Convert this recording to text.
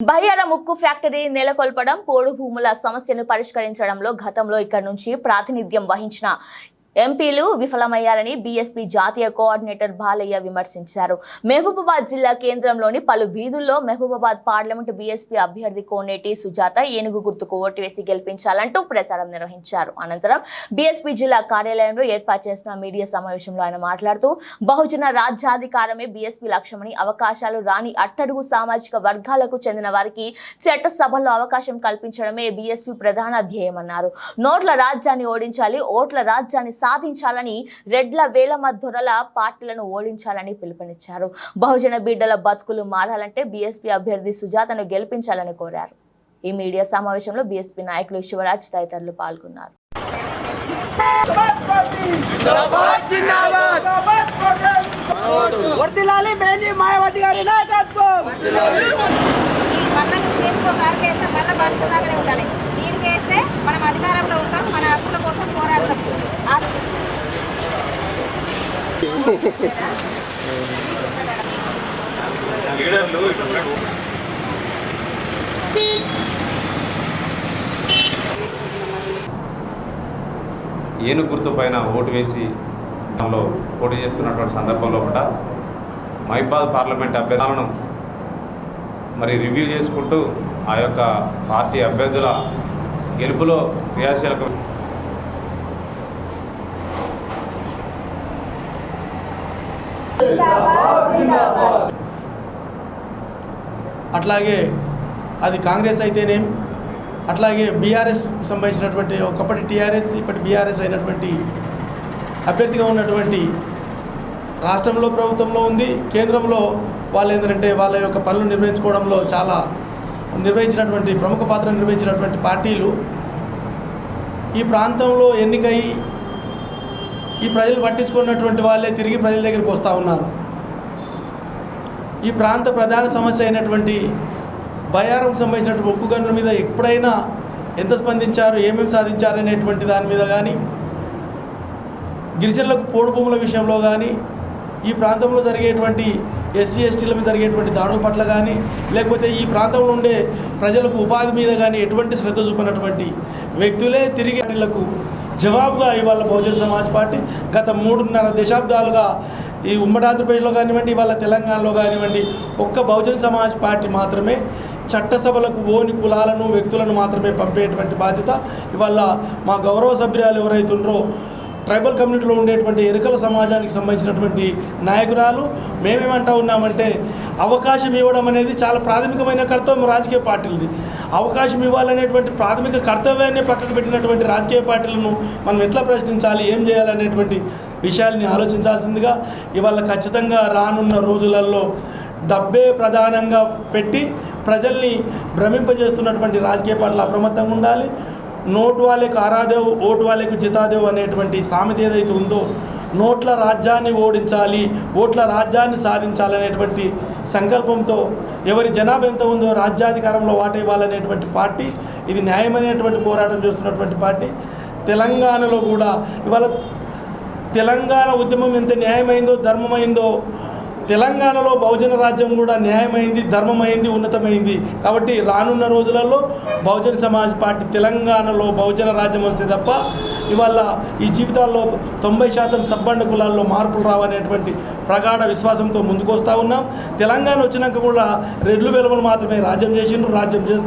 బయ్యార ముక్కు ఫ్యాక్టరీ నెలకొల్పడం పోడు భూముల సమస్యను పరిష్కరించడంలో గతంలో ఇక్కడ నుంచి ప్రాతినిధ్యం వహించిన ఎంపీలు విఫలమయ్యారని బీఎస్పీ జాతీయ కోఆర్డినేటర్ బాలయ్య విమర్శించారు. మహబూబాబాద్ జిల్లా కేంద్రంలోని పలు వీధుల్లో మహబూబాబాద్ పార్లమెంటు బీఎస్పీ అభ్యర్థి కోనేటి సుజాత ఏనుగు గుర్తుకు ఓటు వేసి గెలిపించాలంటూ ప్రచారం నిర్వహించారు. అనంతరం బీఎస్పీ జిల్లా కార్యాలయంలో ఏర్పాటు చేసిన మీడియా సమావేశంలో ఆయన మాట్లాడుతూ బహుజన రాజ్యాధికారమే బీఎస్పీ లక్ష్యమని అవకాశాలు రాని అట్టడుగు సామాజిక వర్గాలకు చెందిన వారికి చట్టసభల్లో అవకాశం కల్పించడమే బీఎస్పీ ప్రధాన ధ్యేయమన్నారు. నోట్ల రాజ్యాన్ని ఓడించాలి ఓట్ల రాజ్యాన్ని సాధించాలని రెడ్ల వేలమ దొరల పార్టీలను ఓడించాలని పిలుపునిచ్చారు. బహుజన బిడ్డల బతుకులు మారాలంటే బీఎస్పీ అభ్యర్థి సుజాతను గెలిపించాలని కోరారు. ఈ మీడియా సమావేశంలో బీఎస్పీ నాయకులు శివరాజ్ తదితరులు పాల్గొన్నారు. వర్దిలాలి మేజీ మాయావతి గారి నాయకత్వం. ఏనుగు గుర్తు పైన ఓటు వేసి దానిలో పోటీ చేస్తున్నటువంటి సందర్భంలో కూడా మహిబాద్ పార్లమెంట్ అభ్యర్థులను మరి రివ్యూ చేసుకుంటూ ఆ యొక్క పార్టీ అభ్యర్థుల గెలుపులో క్రియాశీలక అట్లాగే అది కాంగ్రెస్ అయితేనేం అట్లాగే బీఆర్ఎస్ సంబంధించినటువంటి ఒకప్పటి టీఆర్ఎస్ ఇప్పటి బీఆర్ఎస్ అయినటువంటి అభ్యర్థిగా ఉన్నటువంటి రాష్ట్రంలో ప్రభుత్వంలో ఉంది. కేంద్రంలో వాళ్ళు ఏంటంటే వాళ్ళ యొక్క పనులు నిర్వహించుకోవడంలో చాలా నిర్వహించినటువంటి ప్రముఖ పాత్ర నిర్వహించినటువంటి పార్టీలు. ఈ ప్రాంతంలో ఎన్నికై ఈ ప్రజలు పట్టించుకున్నటువంటి వాళ్ళే తిరిగి ప్రజల దగ్గరికి వస్తూ ఉన్నారు. ఈ ప్రాంత ప్రధాన సమస్య అయినటువంటి బయారం సంబంధించినటువంటి ఉక్కు గనుల మీద ఎప్పుడైనా ఎంత స్పందించారు ఏమేమి సాధించారు అనేటువంటి దాని మీద కానీ గిరిజనులకు పోడు భూముల విషయంలో కానీ ఈ ప్రాంతంలో జరిగేటువంటి ఎస్సీ ఎస్టీల మీద జరిగేటువంటి దాడుల పట్ల కానీ లేకపోతే ఈ ప్రాంతంలో ఉండే ప్రజలకు ఉపాధి మీద కానీ ఎటువంటి శ్రద్ధ చూపినటువంటి వ్యక్తులే తిరిగి వాటిలకు జవాబుగా ఇవాళ బహుజన సమాజ్ పార్టీ గత మూడున్నర దశాబ్దాలుగా ఈ ఉమ్మడి ఆంధ్రప్రదేశ్లో కానివ్వండి ఇవాళ తెలంగాణలో కానివ్వండి ఒక్క బహుజన సమాజ్ పార్టీ మాత్రమే చట్టసభలకు ఓని కులాలను వ్యక్తులను మాత్రమే పంపేటువంటి బాధ్యత ఇవాళ మా గౌరవ సభ్యురాలు ఎవరైతుండ్రో ట్రైబల్ కమ్యూనిటీలో ఉండేటువంటి ఎరుకల సమాజానికి సంబంధించినటువంటి నాయకురాలు మేమేమంటా ఉన్నామంటే అవకాశం ఇవ్వడం అనేది చాలా ప్రాథమికమైన కర్తవ్యం రాజకీయ పార్టీలది. అవకాశం ఇవ్వాలనేటువంటి ప్రాథమిక కర్తవ్యాన్ని పక్కకు పెట్టినటువంటి రాజకీయ పార్టీలను మనం ఎట్లా ప్రశ్నించాలి ఏం చేయాలనేటువంటి విషయాల్ని ఆలోచించాల్సిందిగా ఇవాళ ఖచ్చితంగా రానున్న రోజులలో డబ్బే ప్రధానంగా పెట్టి ప్రజల్ని భ్రమింపజేస్తున్నటువంటి రాజకీయ పార్టీలు అప్రమత్తంగా ఉండాలి. నోటు వాళ్ళకి ఆరాదేవ్ ఓటు వాళ్ళకి జితాదేవ్ అనేటువంటి సామెత ఏదైతే ఉందో నోట్ల రాజ్యాన్ని ఓడించాలి ఓట్ల రాజ్యాన్ని సాధించాలనేటువంటి సంకల్పంతో ఎవరి జనాభా ఎంత ఉందో రాజ్యాధికారంలో వాట ఇవ్వాలనేటువంటి పార్టీ ఇది న్యాయమైనటువంటి పోరాటం చేస్తున్నటువంటి పార్టీ. తెలంగాణలో కూడా ఇవాళ తెలంగాణ ఉద్యమం ఎంత న్యాయమైందో ధర్మమైందో తెలంగాణలో బహుజన రాజ్యం కూడా న్యాయమైంది ధర్మమైంది ఉన్నతమైంది. కాబట్టి రానున్న రోజులలో బహుజన సమాజ్ పార్టీ తెలంగాణలో బహుజన రాజ్యం వస్తే తప్ప ఇవాళ ఈ జీవితాల్లో తొంభై శాతం సబ్బండ కులాల్లో మార్పులు రావనేటువంటి ప్రగాఢ విశ్వాసంతో ముందుకొస్తా ఉన్నాం. తెలంగాణ వచ్చినాక కూడా రెడ్లు వెలువలు మాత్రమే రాజ్యం చేసిండ్రు రాజ్యం చేస్తారు